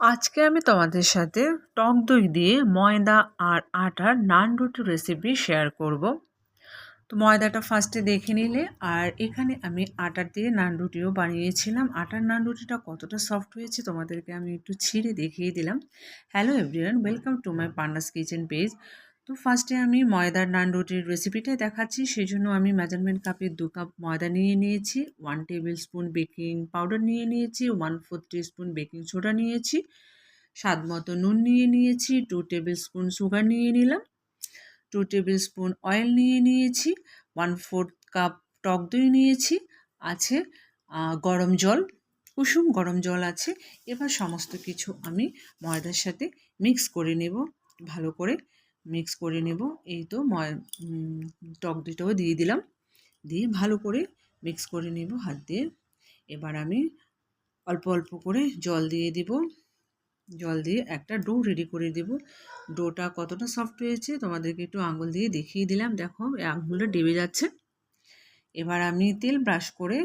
আজকে আমি তোমাদের সাথে টক দই দিয়ে ময়দা আর আটার নান রুটি রেসিপি শেয়ার করব। তো ময়দাটা ফার্স্টে দেখে নিলে, আর এখানে আমি আটার দিয়ে নান রুটিও বানিয়েছিলাম। আটার নান রুটিটা কতটা সফট হয়েছে তোমাদেরকে আমি একটু ছিঁড়ে দেখিয়ে দিলাম। Hello everyone welcome to my pandas kitchen page তো ফার্স্টে আমি ময়দার নান রুটির রেসিপিটাই দেখাচ্ছি সেই জন্য আমি মেজারমেন্ট কাপে দু কাপ ময়দা নিয়ে নিয়েছি one tablespoon baking powder নিয়ে নিয়েছি one fourth spoon baking soda নিয়েছি, স্বাদ মতো নুন নিয়ে নিয়েছি টু টেবিল স্পুন সুগার নিয়ে নিলাম টু টেবিল স্পুন অয়েল নিয়ে নিয়েছি ওয়ান ফোর্থ কাপ টক দই নিয়েছি, আছে গরম জল, কুসুম গরম জল আছে, এবার সমস্ত কিছু আমি ময়দার সাথে মিক্স করে নেব, ভালো করে মিক্স করে নেব। এই তো টক দইটাও দিয়ে দিলাম। দিয়ে ভালো করে মিক্স করে নেব হাত দিয়ে। এবার আমি অল্প অল্প করে জল দিয়ে দিব। জল দিয়ে একটা ডো রেডি করে দেব। ডোটা কতটা সফট হয়েছে তোমাদেরকে একটু আঙুল দিয়ে দেখিয়ে দিলাম। দেখো আঙুলটা ডেবে যাচ্ছে। এবার আমি তেল ব্রাশ করে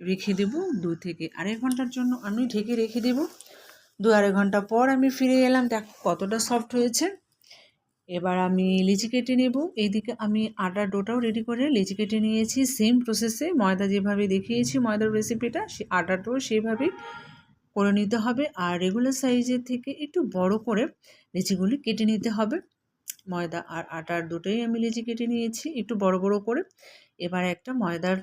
রেখে দেব দু থেকে আড়াই ঘণ্টার জন্য। আমি ঢেকে রেখে দেব। দু আড়াই ঘণ্টা পর আমি ফিরে এলাম। দেখো কতটা সফট হয়েছে। এবার আমি লিচি কেটে নেব। এইদিকে আমি আটার ডোটাও রেডি করে লিচি কেটে নিয়েছি। সেম প্রসেসে ময়দা যেভাবে দেখিয়েছি, ময়দার রেসিপিটা সে আটাটাও সেইভাবেই করে নিতে হবে। আর রেগুলার সাইজের থেকে একটু বড় করে লিচিগুলি কেটে নিতে হবে। ময়দা আর আটার দুটোই আমি লিচি কেটে নিয়েছি, একটু বড় বড় করে। এবার একটা ময়দার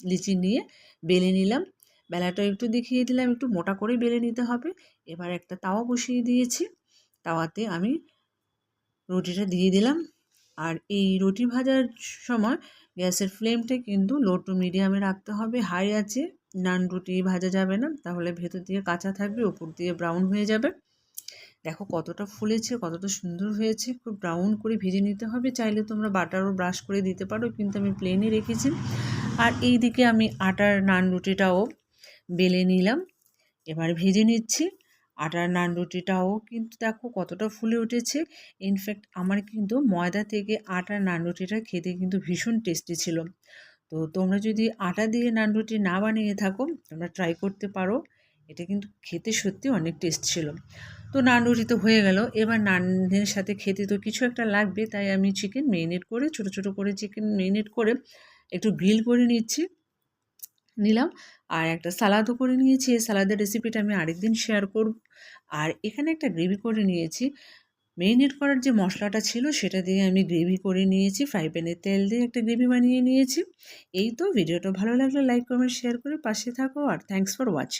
লিচি নিয়ে বেলে নিলাম। বেলাটা একটু দেখিয়ে দিলাম, একটু মোটা করে বেলে নিতে হবে। এবার একটা তাওয়া বসিয়ে দিয়েছি। তাওয়াতে আমি রুটিটা দিয়ে দিলাম। আর এই রুটি ভাজার সময় গ্যাসের ফ্লেমটা কিন্তু লো টু মিডিয়ামে রাখতে হবে। হাই আছে, নান রুটি ভাজা যাবে না। তাহলে ভেতর দিয়ে কাঁচা থাকবে ওপর দিয়ে ব্রাউন হয়ে যাবে। দেখো কতটা ফুলেছে, কতটা সুন্দর হয়েছে। খুব ব্রাউন করে ভেজে নিতে হবে। চাইলে তোমরা বাটারও ব্রাশ করে দিতে পারো, কিন্তু আমি প্লেনে রেখেছি। আর এই দিকে আমি আটার নান রুটিটাও বেলে নিলাম। এবার ভেজে নিচ্ছি। আটার নান রুটিটাও কিন্তু দেখো কতটা ফুলে উঠেছে। ইনফ্যাক্ট আমার কিন্তু ময়দা থেকে আটার নান রুটিটা খেতে কিন্তু ভীষণ টেস্টি ছিল। তো তোমরা যদি আটা দিয়ে নান রুটি না বানিয়ে থাকো, তোমরা ট্রাই করতে পারো। এটা কিন্তু খেতে সত্যি অনেক টেস্ট ছিল। তো নান রুটি তো হয়ে গেল। এবার নানের সাথে খেতে তো কিছু একটা লাগবে, তাই আমি চিকেন মেরিনেট করে, ছোট ছোট করে চিকেন মেরিনেট করে একটু গ্রিল করে নিচ্ছি। নিলাম। আর একটা সালাদও করে নিয়েছি। এই সালাদের রেসিপিটা আমি আরেকদিন শেয়ার করব। আর এখানে একটা গ্রেভি করে নিয়েছি। মেরিনেট করার যে মশলাটা ছিল, সেটা দিয়ে আমি গ্রেভি করে নিয়েছি। ফ্রাই প্যানের তেল দিয়ে একটা গ্রেভি বানিয়ে নিয়েছি। এই তো। ভিডিওটা ভালো লাগলে লাইক কমেন্ট শেয়ার করে পাশে থাকো। আর থ্যাংকস ফর ওয়াচিং